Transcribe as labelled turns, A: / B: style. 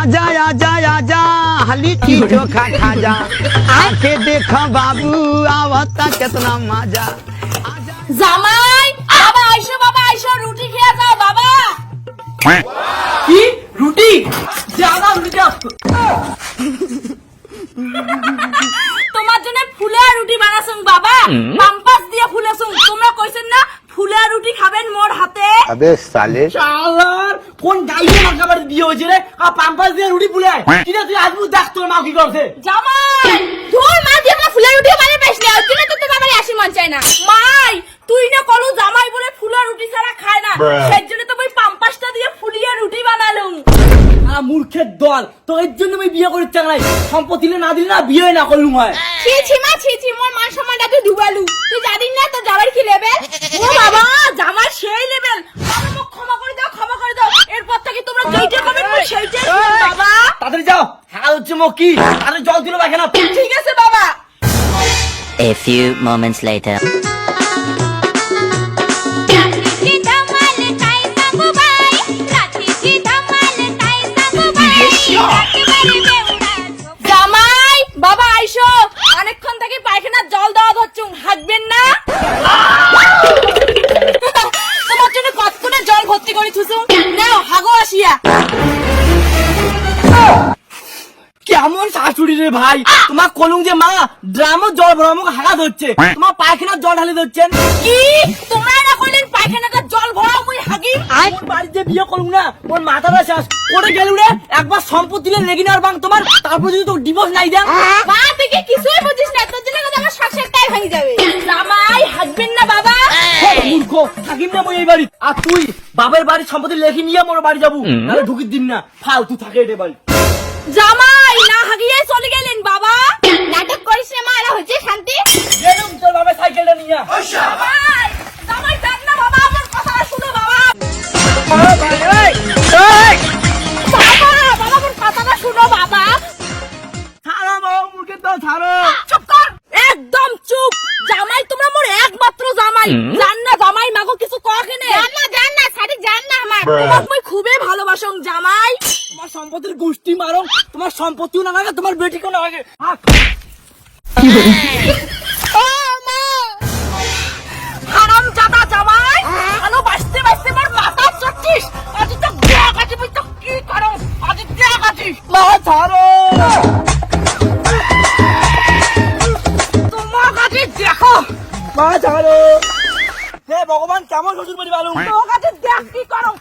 A: আজা আজা আজা হালিচি চোখা খাজা আকে দেখ বাবু আওয়াজটা কেতনা মাজা
B: জামাই বাবা আইসো বাবা আইসো রুটি খেয়ে যাও বাবা।
C: কি? রুটি? যা না
B: তোমার জন্য ফুলে রুটি বানাসুং বাবা। পাম্পাস দিয়ে ফুলেসুং। তোমরা কইছেন না ফুলে রুটি খাবেন মোর হাতে?
A: আবে সালে।
C: শালার কোন গাইয়ে মার্কা বাড়ি বিয়ে হয়েছে রে? আর পাম্পাস দিয়ে রুটি পুলে কি রে তুই আজমু দেখ তোর মা কি করছে?
B: জামাই তোর মা দিয়ে আমার ফুলের রুটি মানে বেশ না ওই জন্য তো তোমার বাড়ি আসি মন চায় না। মাই তুই না কলু জামাই বলে ফুলের রুটি ছাড়া খায় না। সেই জন্য তো ওই পাম্পাসটা দিয়ে ফুলিয়ে রুটি বানালুম।
C: আর মূর্খের দল তো এর জন্য আমি বিয়ে করতে চাই সম্পত্তি না দিলে না বিয়ে না করলুম হয়।
B: ছি ছি মা ছি ছি মোর মান সম্মানটা তুই ডুবালু। তুই জানিস না তোর জামাই কি লেভেল ও বাবা জামাই সেই লেভেল বাবা মোক ক্ষমা করে দাও ক্ষমা করে দাও এরপর থেকে তোমরা যেইটা করবেন মই সেইটাই বাবা।
C: তাড়াতাড়ি যাও। হ্যাঁ হচ্ছে মো কি? তাহলে জল দিল দেখে না।
B: ঠিক আছে বাবা।
D: A few moments later.
C: কেমন শাশুড়ি রে ভাই। তোমার কলুম যে মা ড্রামও জল ভরা আমাকে হাগা ধরছে। তোমার পায়খানার জল ঢালে ধরছেন।
B: কি? তোমরা না পায়খানাটা জল ভরাও মুই
C: ওর বাড়িতে বিয়ে করুম না ওর মাথাটা শেষ করে গেল রে একবার সম্পত্তি দিলে লেগে নেওয়ার বাং তোমার তারপর যদি তোর ডিভোর্স নাই দেন
B: মা তুই কিছুই বুঝিস না? তোর জন্য আমার সংসারটাই ভেঙে যাবে। জামাই না বাবা?
C: মূর্খ থাকিম না মই এই বাড়ি আর তুই বাবার বাড়ির সম্পত্তি লেখি নিয়ে মোর বাড়ি যাব। নাহলে ঢুকির দিন না। ফালতু থাকে এটা বাড়ি।
B: জামাই চলে গেলেন বাবা। নাটক করিস না মা এরা হচ্ছে শান্তি।
C: গেলুম তোর বাবার সাইকেলটা নিয়ে।
B: জামাই জামাই দেখ না বাবা আমার কথা শুনো বাবা। বাবা বাবা আমার কথাটা শুনো বাবা।
C: ছাড়ো বাবা মুখে তো ছাড়ো।
B: চুপ কর। একদম চুপ। জামাই তোমরা মোর একমাত্র জামাই মাগো কিছু ককে নে জান না জান না সাথে মই খুবই ভালোবাসং জামাই।
C: তোমার সম্পত্তির গোষ্ঠী মারো তোমার সম্পত্তিও না লাগে তোমার বেটিকেও না লাগে।
B: হারাম জাদা জামাই বাসতে মাথা আজ তো তো কি করো? আজ দেখ আজ
C: মা ছাড়ো।
B: তোমার কাছে দেখো।
C: মা ছাড়ো। হে ভগবান কেমন শ্বশুর বাড়ি ভালো
B: তোমার কাছে দেখ কি করো।